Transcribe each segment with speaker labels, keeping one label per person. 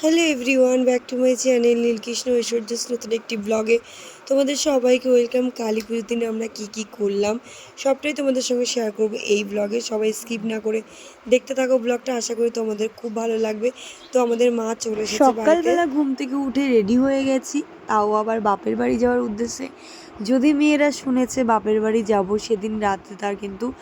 Speaker 1: Hello everyone back to my channel Nilkrishna ঐশ্বর্যস নতুন একটি ব্লগে তোমাদের সবাইকে ওয়েলকাম কালী পুজোর দিনে আমরা কী কী করলাম, সবটাই তোমাদের সঙ্গে শেয়ার করব এই ব্লগে সবাই স্কিপ না করে দেখতে থাকো ব্লগটা আশা করি তোমাদের খুব ভালো লাগবে। তো আমাদের মা চলে
Speaker 2: সকালবেলা ঘুম থেকে উঠে রেডি হয়ে গেছি, তাও আবার বাপের বাড়ি যাওয়ার উদ্দেশ্যে। যদি মেয়েরা শুনেছে বাপের বাড়ি যাব, সেদিন রাতে তার কিন্তু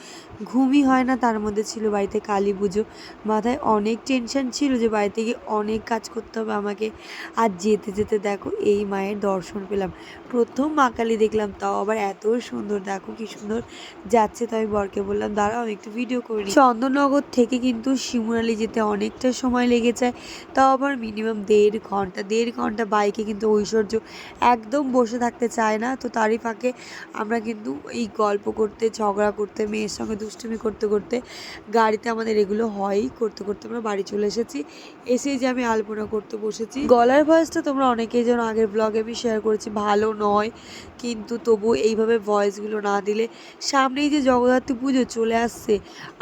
Speaker 2: ঘুমই হয় না। তার মধ্যে ছিল বাড়িতে কালী পুজো। মাথায় অনেক টেনশন ছিল যে বাড়িতে গিয়ে অনেক কাজ করতে হবে আমাকে। আর যেতে যেতে দেখো, এই মায়ের দর্শন পেলাম। প্রথম মা কালী দেখলাম, তাও আবার এত সুন্দর। দেখো কি সুন্দর যাচ্ছে, তো আমি বরকে বললাম, দাঁড়াও, আমি একটু ভিডিও করি চন্দননগর থেকে কিন্তু শিমুরালি যেতে অনেকটা সময় লেগে যায় তাও আবার মিনিমাম দেড় ঘণ্টা দেড় ঘণ্টা বাইকে কিন্তু ঐশ্বর্য একদম বসে থাকতে চায় না। তো তারই ফাঁকে আমরা কিন্তু এই গল্প করতে, ঝগড়া করতে, মেয়ের সঙ্গে দুষ্টুমি করতে করতে গাড়িতে আমাদের এগুলো হয়ই করতে করতে আমরা বাড়ি চলে এসেছি। এসেই যে আমি আলপনা করতে বসেছি। গলার ভয়েসটা তোমরা অনেকেই যেন আগের ব্লগে আমি শেয়ার করেছি, ভালো নয় কিন্তু তবু এইভাবে ভয়েসগুলো না দিলে সামনেই যে জগদ্ধাত্রী পুজো চলে আসছে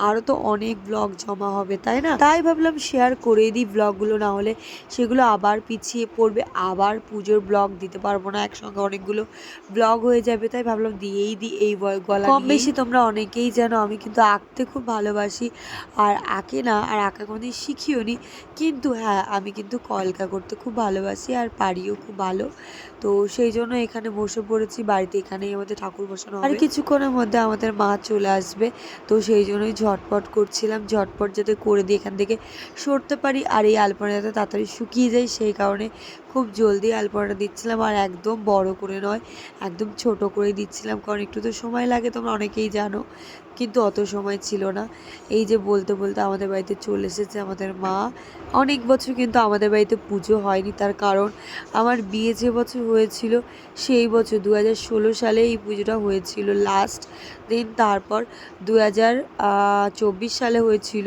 Speaker 2: আরও তো অনেক ব্লগ জমা হবে তাই না? তাই ভাবলাম শেয়ার করে দিই ব্লগগুলো না হলে সেগুলো আবার পিছিয়ে পড়বে আবার পুজোর ব্লগ দিতে পারব না একসঙ্গে অনেকগুলো ব্লগ হয়ে যাবে তাই ভাবলাম দিয়েই দিই এই গলা কম বেশি তোমরা অনেকেই জানো আমি কিন্তু আঁকতে খুব ভালোবাসি আর আঁকে না আর আঁকা কোনোদিন শিখিও নি কিন্তু হ্যাঁ আমি কিন্তু কলকা করতে খুব ভালোবাসি আর পারিও খুব ভালো তো সেই জন্য এখানে বসে পড়েছি বাড়িতে এখানেই আমাদের ঠাকুর বসানো আর কিছুক্ষণের মধ্যে আমাদের মা চলে আসবে তো সেই জন্যই ঝটপট করছিলাম ঝটপট যাতে করে দিয়ে এখান থেকে সরতে পারি। আর এই আলপনা যাতে তাড়াতাড়ি শুকিয়ে যায় সেই কারণে খুব জলদি আলপনাটা দিচ্ছিলাম। আর একদম বড় করে নয় একদম ছোট করে দিচ্ছিলাম কারণ একটু তো সময় লাগে তোমরা অনেকেই জানো। কিন্তু অত সময় ছিল না। এই যে বলতে বলতে আমাদের বাড়িতে চলে এসেছে আমাদের মা। অনেক বছর কিন্তু আমাদের বাড়িতে পুজো হয়নি, তার কারণ আমার বিয়ে যে বছর হয়েছিল, সেই বছর দু হাজার ষোলো সালে এই পুজোটা হয়েছিল। লাস্ট দেন তারপর দু হাজার চব্বিশ সালে হয়েছিল।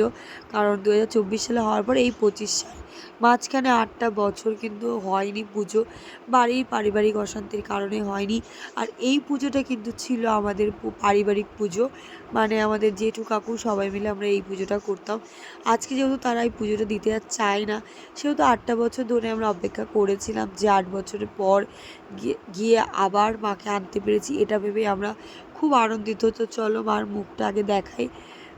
Speaker 2: কারণ দু হাজার চব্বিশ সালে হওয়ার পর এই পঁচিশ সাল মাঝখানে আটটা বছর কিন্তু হয়নি পুজো। বাড়ির পারিবারিক অশান্তির কারণে হয়নি। আর এই পুজোটা কিন্তু ছিল আমাদের পারিবারিক পুজো। মানে আমাদের জেঠু, কাকু সবাই মিলে আমরা এই পুজোটা করতাম। আজকে যেহেতু তারা এই পুজোটা দিতে আর চায় না, সেহেতু আটটা বছর ধরে আমরা অপেক্ষা করেছিলাম যে আট বছরের পর গিয়ে আবার মাকে আনতে পেরেছি। এটা ভেবে আমরা খুব আনন্দিত। তো চলো মার মুখটা আগে দেখাই।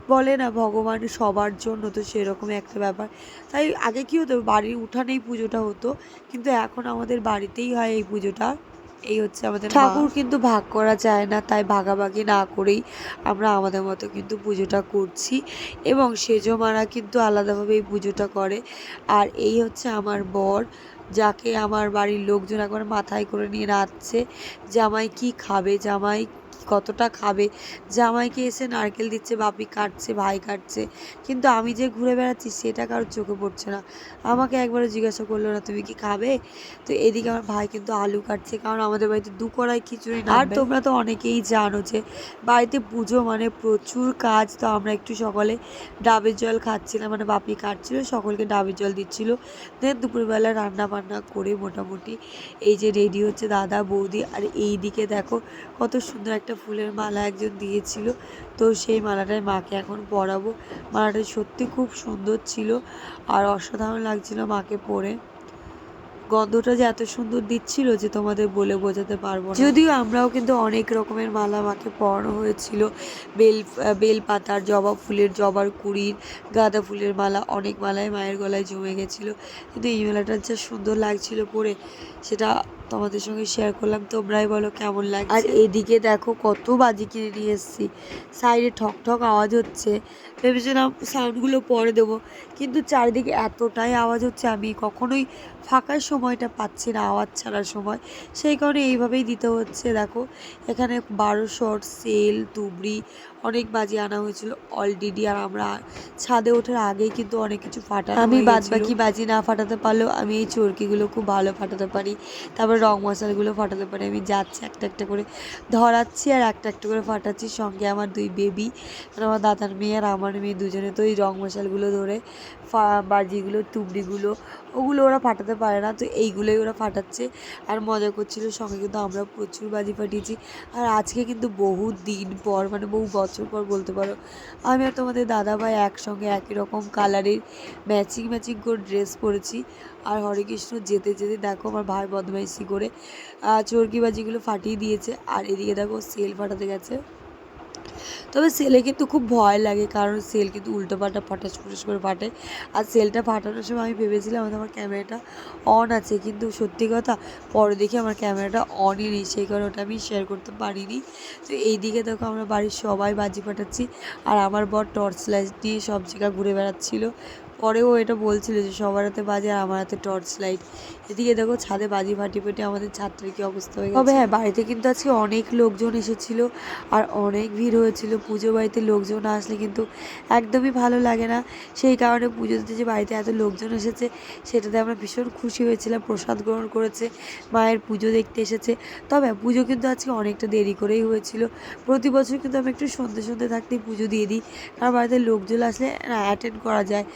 Speaker 2: বলে না ভগবান সবার জন্য, তো সেরকম একটা ব্যাপার। তাই আগে কী হতো, বাড়ির উঠানেই পুজোটা হতো, কিন্তু এখন আমাদের বাড়িতেই হয় এই পুজোটা। এই হচ্ছে আমাদের ঠাকুর কিন্তু ভাগ করা যায় না, তাই ভাগাভাগি না করেই আমরা আমাদের মতো কিন্তু পুজোটা করছি। এবং সেজো মারা কিন্তু আলাদাভাবে এই পুজোটা করে। আর এই হচ্ছে আমার বর, যাকে আমার বাড়ির লোকজন একবার মাথায় করে নিয়ে নাচছে, জামাই কি খাবে, জামাই কতটা খাবে? জামাইকে এসে নারকেল দিচ্ছে বাপি কাটছে ভাই কাটছে। কিন্তু আমি যে ঘুরে বেড়াচ্ছি সেটা কারোর চোখে পড়ছে না। আমাকে একবারও জিজ্ঞাসা করল না তুমি কি খাবে? তো এদিকে আমার ভাই কিন্তু আলু কাটছে কারণ আমাদের বাড়িতে দু কড়াই খিচুড়ি না। আর তোমরা তো অনেকেই জানো যে বাড়িতে পুজো মানে প্রচুর কাজ। তো আমরা একটু সকালে ডাবের জল খাচ্ছিলাম মানে বাপি কাটছিল সকলকে ডাবের জল দিচ্ছিল। দেন দুপুরবেলা রান্না বান্না করে মোটামুটি এই যে রেডি হচ্ছে দাদা বৌদি। আর এই দিকে দেখো কত সুন্দর একটা ফুলের মালা একজন দিয়েছিল। তো সেই মালাটাই মাকে এখন পরাবো। মালাটা সত্যি খুব সুন্দর ছিল আর অসাধারণ লাগছিল মাকে পরে। গন্ধটা যে এত সুন্দর দিচ্ছিল যে তোমাদের বলে বোঝাতে পারব যদিও আমরাও কিন্তু অনেক রকমের মালা মাকে পরানো হয়েছিল। বেল বেল পাতার জবা ফুলের, জবার কুড়ির, গাঁদা ফুলের মালা, অনেক মালাই মায়ের গলায় জমে গেছিল। কিন্তু এই মালাটা যা সুন্দর লাগছিল পরে, সেটা তোমাদের সঙ্গে শেয়ার করলাম, তোমরাই বলো কেমন লাগে আর এদিকে দেখো কত বাজি কিনে নিয়ে এসেছি। সাইডে ঠক ঠক আওয়াজ হচ্ছে। ভেবেছিলাম সাউন্ডগুলো পরে দেবো, কিন্তু চারিদিকে এতটাই আওয়াজ হচ্ছে, আমি কখনোই ফাঁকার সময়টা পাচ্ছি না, আওয়াজ ছাড়ার সময়। সেই কারণে এইভাবেই দিতে হচ্ছে। দেখো, এখানে বারো শট সেল তুবড়ি অনেক বাজি আনা হয়েছিল অলরেডি আর আমরা ছাদে ওঠার আগেই কিন্তু অনেক কিছু ফাটা আমি বাদ বাকি বাজি না ফাটাতে পারলেও আমি এই চরকিগুলো খুব ভালো ফাটাতে পারি। তারপর রং মশলাগুলো ফাটাতে পারি। আমি যাচ্ছি একটা একটা করে ধরাচ্ছি আর একটা একটা করে ফাটাচ্ছি। সঙ্গে আমার দুই বেবি মানে আমার দাদার মেয়ে আর আমার মেয়ে দুজনে তো এই রং মশালগুলো ধরে ফা বাজিগুলো তুবড়িগুলো ওগুলো ওরা ফাটাতে পারে না। তো এইগুলোই ওরা ফাটাচ্ছে আর মজা করছিল। সঙ্গে কিন্তু আমরা প্রচুর বাজি ফাটিয়েছি। আর আজকে কিন্তু বহু দিন পর মানে বহু বছর বছর পর বলতে পারো। আমি আর তোমাদের দাদা ভাই একসঙ্গে একই রকম কালারের ম্যাচিং ম্যাচিং করে ড্রেস পরেছি। আর হরে কৃষ্ণ যেতে যেতে দেখো আমার ভাই বদমাইশি করে চর্কিবাজিগুলো ফাটিয়ে দিয়েছে। আর এদিকে দেখো সেল ফাটাতে গেছে। তবে সেলে কিন্তু খুব ভয় লাগে, কারণ সেল কিন্তু উল্টো পাল্টা ফটাস ফটাস করে ফাটে। আর সেলটা ফাটানোর সময় আমি ভেবেছিলাম আমার ক্যামেরাটা অন আছে, কিন্তু সত্যি কথা পরে দেখি আমার ক্যামেরাটা অনই নেই, সেই কারণে ওটা আমি শেয়ার করতে পারিনি। তো এই দিকে দেখো আমরা বাড়ির সবাই বাজি ফাটাচ্ছি, আর আমার বর টর্চ লাইট নিয়ে সব জায়গায় ঘুরে বেড়াচ্ছিল। পরেও এটা বলছিল যে সবার হাতে বাজে আর আমার হাতে টর্চ লাইট এদিকে দেখো ছাদে বাজি ফাটি ফাটি আমাদের ছাত্রের কি অবস্থা হয়ে তবে হ্যাঁ বাড়িতে কিন্তু আজকে অনেক লোকজন এসেছিল আর অনেক ভিড় হয়েছিল। পুজো বাড়িতে লোকজন আসলে কিন্তু একদমই ভালো লাগে না। সেই কারণে পুজো দিতে যে বাড়িতে এত লোকজন এসেছে সেটাতে আমরা ভীষণ খুশি হয়েছিলাম প্রসাদ গ্রহণ করেছে মায়ের পুজো দেখতে এসেছে। তবে পুজো কিন্তু আজকে অনেকটা দেরি করেই হয়েছিল। প্রতি বছর কিন্তু আমি একটু সন্ধ্যে সন্ধ্যে থাকতেই পুজো দিয়ে দিই। কারণ বাড়িতে লোকজন আসলে অ্যাটেন্ড করা যায়।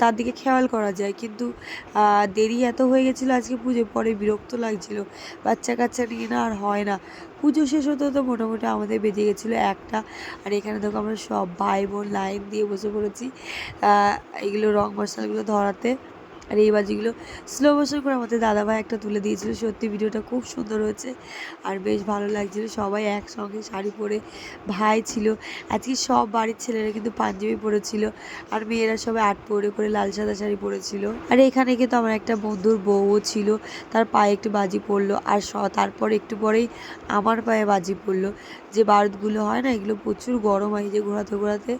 Speaker 2: তার দিকে খেয়াল করা যায়। কিন্তু দেরি এত হয়ে গেছিল আজকে পুজো পরে বিরক্ত লাগছিল। বাচ্চা কাচ্চা নিয়ে না আর হয় না। পুজো শেষ হতে হতে মোটামুটি আমাদের বেজে গেছিল একটা। আর এখানে দেখো আমরা সব ভাই বোন লাইন দিয়ে বসে পড়েছি। এগুলো রং মশলাগুলো ধরাতে। আর এই বাজিগুলো স্লো মোশন করে আমাদের দাদাভাই একটা তুলে দিয়েছিল। সত্যি ভিডিওটা খুব সুন্দর হয়েছে আর বেশ ভালো লাগছিল। সবাই একসঙ্গে শাড়ি পরে ভাই ছিল। আজকে সব বাড়ির ছেলেরা কিন্তু পাঞ্জাবি পরেছিল আর মেয়েরা সবাই আট পরে করে লাল সাদা শাড়ি পরেছিল। আর এখানে কিন্তু আমার একটা বন্ধুর বউও ছিল। তার পায়ে একটু বাজি পড়ল আর তারপর একটু পরেই আমার পায়ে বাজি পড়ল। যে বারুদগুলো হয় না, এগুলো প্রচুর গরম হয় যে ঘোরাতে ঘোরাতে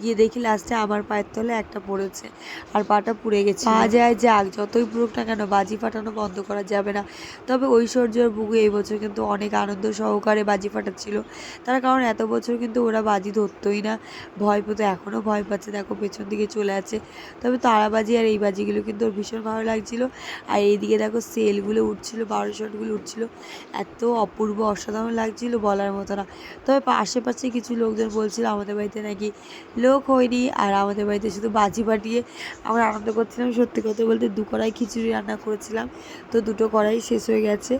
Speaker 2: গিয়ে দেখি লাস্টে আমার পায়ের তলে একটা পড়েছে আর পাটা পুড়ে গেছে। পা যায় যাক, যতই পুরুক না কেন বাজি ফাটানো বন্ধ করা যাবে না। তবে ঐশ্বর্যর বুকে এই বছর কিন্তু অনেক আনন্দ সহকারে বাজি ফাটাচ্ছিল। তার কারণ এত বছর কিন্তু ওরা বাজি ধরতোই না। ভয় পেতো এখনও ভয় পাচ্ছে, দেখো পেছন দিকে চলে আছে তবে তারাবাজি আর এই বাজিগুলো কিন্তু ওর ভীষণ ভালো লাগছিল। আর এইদিকে দেখো সেলগুলো উঠছিল বারো শটগুলো উঠছিল। এত অপূর্ব, অসাধারণ লাগছিল বলার মতো না। তবে আশেপাশে কিছু লোকজন বলছিল, আমাদের বাড়িতে নাকি লোক হয়নি। আর আমাদের বাড়িতে শুধু বাজি ফাটিয়ে আমরা আনন্দ করছিলাম। সত্যি কথা বলতে দু কড়াই খিচুড়ি রান্না করেছিলাম। তো দুটো কড়াই শেষ হয়ে গেছে।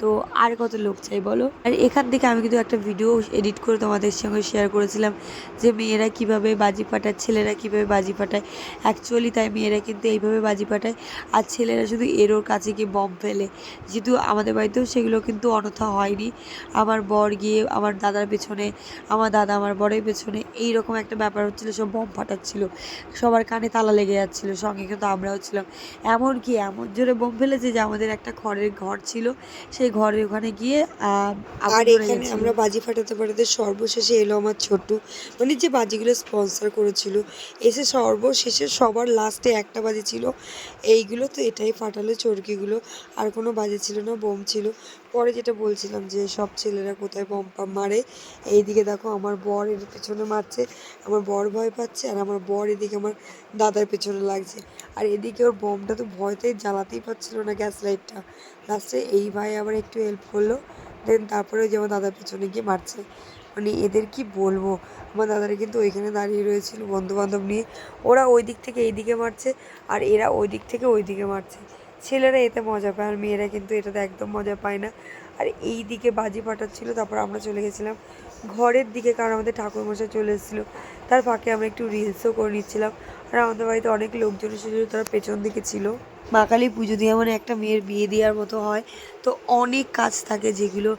Speaker 2: তো আর কত লোক চাই বলো? আর এখান থেকে আমি কিন্তু একটা ভিডিও এডিট করে তোমাদের সঙ্গে শেয়ার করেছিলাম যে মেয়েরা কীভাবে বাজি ফাটায়, ছেলেরা কীভাবে বাজি ফাটায়। অ্যাকচুয়ালি তাই মেয়েরা কিন্তু এইভাবে বাজি ফাটায় আর ছেলেরা শুধু এরোর কাছে গিয়ে বম ফেলে। যেহেতু আমাদের বাড়িতেও সেগুলো কিন্তু অনথা হয়নি। আমার বর গিয়ে আমার দাদার পেছনে, আমার দাদা আমার বরের পেছনে এই রকম একটা ব্যাপার হচ্ছিল, সব বম ফাটাচ্ছিল। সবার কানে তালা লেগে যাচ্ছিল, সঙ্গে কিন্তু আমরাও ছিলাম। এমন কি এমন জোরে বোম ফেলেছে যে আমাদের একটা খড়ের ঘর ছিল, সেই ঘরের ওখানে গিয়ে
Speaker 1: আর এখানে আমরা বাজি ফাটাতে ফাটাতে সর্বশেষে এলো আমার ছোট্টু। মানে যে বাজিগুলো স্পন্সর করেছিল এসে সর্বশেষে সবার লাস্টে একটা বাজি ছিল। এইগুলো তো এটাই ফাটালো চরকিগুলো। আর কোনো বাজি ছিল না বোম ছিল। পরে যেটা বলছিলাম যে সব ছেলেরা কোথায় বম পাম মারে, এইদিকে দেখো আমার বর এর পেছনে মারছে, আমার বর ভয় পাচ্ছে আর আমার বর এদিকে আমার দাদার পেছনে লাগছে। আর এদিকে ওর বোমটা তো ভয়তেই জ্বালাতেই পারছিল না গ্যাস লাইটটা লাস্টে এই ভাই আবার একটু হেল্প করল দেন তারপরে যে আমার দাদার পেছনে গিয়ে মারছে। মানে এদের কি বলব? আমার দাদারা কিন্তু ওইখানে দাঁড়িয়ে রয়েছিল বন্ধু বান্ধব নিয়ে। ওরা ওই দিক থেকে এই দিকে মারছে আর এরা ওই দিক থেকে ওই দিকে মারছে। ছেলেরা এতে মজা পায়, আর মেয়েরা কিন্তু এটাতে একদম মজা পায় না। আর এই দিকে বাজি ফাটাচ্ছিল, তারপর আমরা চলে গেছিলাম ঘরের দিকে, কারণ আমাদের ঠাকুর মশাই চলে এসেছিল। তার ফাঁকে আমরা একটু রিলসও করে নিচ্ছিলাম। আর আমাদের বাড়িতে অনেক লোকজন এসেছিল, তারা পেছন দিকে ছিল। মা কালী পুজো দিয়ে মানে একটা মেয়ের বিয়ে দেওয়ার মতো হয়। তো অনেক কাজ থাকে যেগুলো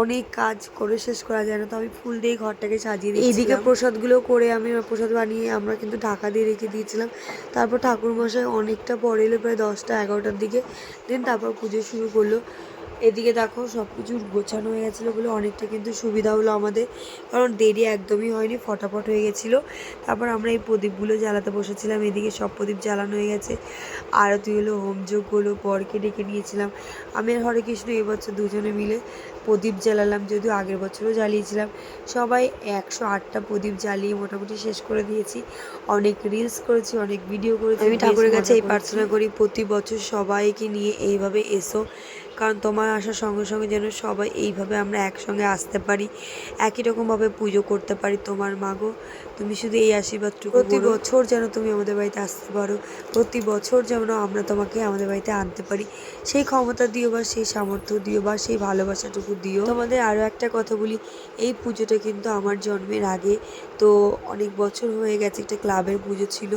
Speaker 1: অনেক কাজ করে শেষ করা যায় না, তো আমি ফুল দিয়ে ঘরটাকে সাজিয়ে দিই এইদিকে প্রসাদগুলো করে আমি প্রসাদ বানিয়ে আমরা কিন্তু ঢাকা দিয়ে রেখে দিয়েছিলাম। তারপর ঠাকুরমশাই অনেকটা পরে এলো, প্রায় দশটা, এগারোটার দিকে। দেন তারপর পুজো শুরু করল। এদিকে দেখো সব কিছু গোছানো হয়ে গেছিল বলে অনেকটা কিন্তু সুবিধা হলো আমাদের, কারণ দেরি একদমই হয়নি, ফটাফট হয়ে গেছিল। তারপর আমরা এই প্রদীপগুলো জ্বালাতে বসেছিলাম, এদিকে সব প্রদীপ জ্বালানো হয়ে গেছে। আরতি হলো হোমযোগ হলো, বরকে ডেকে নিয়েছিলাম। আমি আর হরে কৃষ্ণ এবছর দুজনে মিলে প্রদীপ জ্বালালাম যদিও আগের বছরও জ্বালিয়েছিলাম। সবাই একশো আটটা প্রদীপ জ্বালিয়ে মোটামুটি শেষ করে দিয়েছি। অনেক রিলস করেছি অনেক ভিডিও করেছি আমি ঠাকুরের কাছে এই প্রার্থনা করি প্রতি বছর সবাইকে নিয়ে এইভাবে এসো। কারণ তোমার
Speaker 2: আসার সঙ্গে সঙ্গে যেন সবাই এইভাবে আমরা একসঙ্গে আসতে পারি, একই রকমভাবে পুজো করতে পারি তোমার মাগো তুমি শুধু এই আশীর্বাদটুকু প্রতি বছর যেন তুমি আমাদের বাড়িতে আসতে পারো, প্রতি বছর যেন আমরা তোমাকে আমাদের বাড়িতে আনতে পারি। সেই ক্ষমতা দিও বা সেই সামর্থ্য দিও বা সেই ভালোবাসাটুকু দিও। তোমাদের আরও একটা কথা বলি, এই পুজোটা কিন্তু আমার জন্মের আগে, তো অনেক বছর হয়ে গেছে, একটা ক্লাবের পুজো ছিল।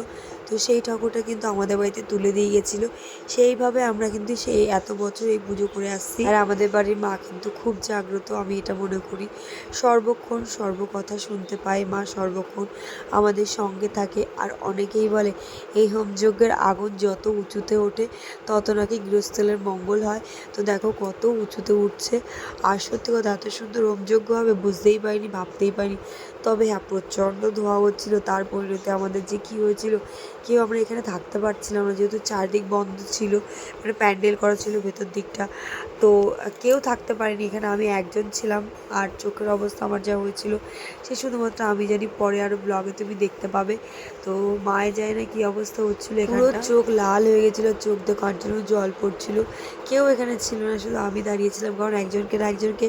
Speaker 2: তো সেই ঠাকুরটা কিন্তু আমাদের বাড়িতে তুলে দিয়ে গেছিল। সেইভাবে আমরা কিন্তু সেই এত বছর এই পুজো করে আসছি। আর আমাদের বাড়ির মা কিন্তু খুব জাগ্রত, আমি এটা মনে করি। সর্বক্ষণ সর্বকথা শুনতে পাই মা, সর্বক্ষণ আমাদের সঙ্গে থাকে। আর অনেকেই বলে, এই হোমযজ্ঞের আগুন যত উঁচুতে ওঠে, তত নাকি গৃহস্থলের মঙ্গল হয়। তো দেখো কত উঁচুতে উঠছে। আর সত্যি কথা, এত সুন্দর হোমযজ্ঞ হবে বুঝতেই পারিনি, ভাবতেই পারিনি। তবে হ্যাঁ প্রচণ্ড ধোঁয়া হচ্ছিল। তার পরিণতি আমাদের যে কী হয়েছিল কেউ আমরা এখানে থাকতে পারছিলাম না যেহেতু চারদিক বন্ধ ছিল মানে প্যান্ডেল করা ছিল ভেতর দিকটা। তো কেউ থাকতে পারেনি এখানে আমি একজন ছিলাম আর চোখের অবস্থা আমার যা হয়েছিল সে শুধুমাত্র আমি জানি পরে আরও ব্লগে তুমি দেখতে পাবে। তো মায়ে যায় না কি অবস্থা হচ্ছিল এখানে চোখ লাল হয়ে গেছিল চোখ দিয়ে কন্টিনিউ জল পড়ছিল। কেউ এখানে ছিল না শুধু আমি দাঁড়িয়েছিলাম কারণ একজনকে না একজনকে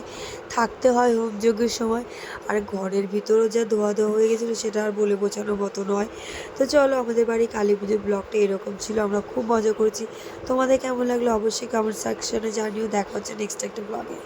Speaker 2: থাকতে হয় হোমযজ্ঞের সময়। আর ঘরের ভিতরেও যা ধোয়া ধোয়া হয়ে গেছিল সেটা আর বলে বোঝানোর মতো নয়। তো চলো আমাদের বাড়ি কালী পুজোর ব্লগটা এরকম ছিল, আমরা খুব মজা করেছি। তোমাদের কেমন লাগল অবশ্যই কমেন্ট সেকশনে জানিও। দেখা হচ্ছে নেক্সট একটা ব্লগে